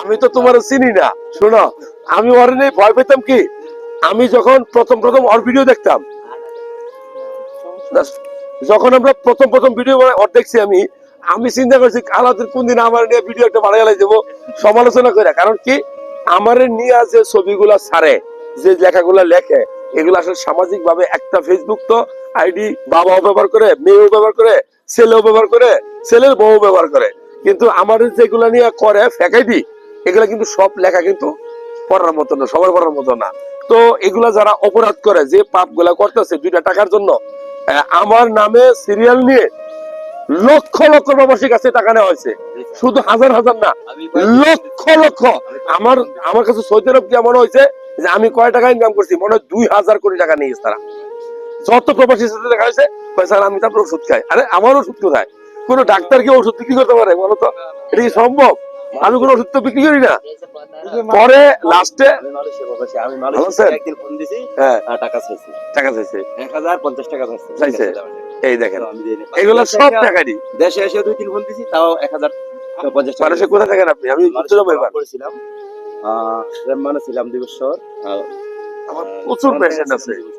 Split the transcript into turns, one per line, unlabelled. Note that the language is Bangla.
আমি তো তোমার চিনি না। শোনো, আমি ওর নিয়ে ভয় পেতাম কি? আমি যখন প্রথম প্রথম ওর ভিডিও দেখতাম যখন আমরা প্রথম প্রথম ভিডিও ওর দেখছি আমি আমি চিন্তা করছি, আলাদা কোন দিন আমার নিয়ে ভিডিও একটা বানাই দেবো, সমালোচনা করে। কারণ কি? আমার নিয়ে যে ছবিগুলা ছাড়ে, যে লেখাগুলা লেখে, এগুলো আসলে সামাজিক ভাবে একটা ফেসবুক তো আইডি বাবাও ব্যবহার করে, মেয়েও ব্যবহার করে, ছেলেও ব্যবহার করে, ছেলের বউ ব্যবহার করে। কিন্তু আমাদের যেগুলা নিয়ে করে ফ্যাকাইডি এগুলা কিন্তু সব লেখা কিন্তু পড়ার মতো না সবার পড়ার মতো না। তো এগুলা যারা অপরাধ করে যে পাপগুলা করতেছে দুইটা টাকার জন্য আমার নামে সিরিয়াল নিয়ে লক্ষ লক্ষ প্রবাসীর কাছে টাকা নেওয়া হয়েছে। শুধু হাজার হাজার না লক্ষ লক্ষ। আমার আমার কাছে সৌদি আরব গিয়ে মনে হয়েছে যে আমি কয় টাকা ইনকাম করছি মনে হয় দুই হাজার কোটি টাকা নিয়েছে তারা। যত প্রবাসীর সাথে দেখা হয়েছে স্যার আমি তারপর ওষুধ খাই। আরে আমার ওষুধ কোথায়? কোন ডাক্তার কি ওষুধ বিক্রি করতে পারে বলো তো? এটা কি সম্ভব? আমি কোনো ওষুধ তো বিক্রি করি না। পরে লাস্টে হ্যাঁ।
টাকা চাইছি।
টাকা চাইছে।
এক হাজার পঞ্চাশ টাকা চাইছে?
এই দেখেন। এগুলো
দেশে
সব
এসে-
টাকারই।
দেশে এসে দুই তিন ফোন দিছি তাও এক হাজার পঞ্চাশ টাকা।
কোথায় থাকেন আপনি? আমি
করেছিলাম। ছিলাম দুই বছর।
আমার প্রচুর পেশেন্ট আছে।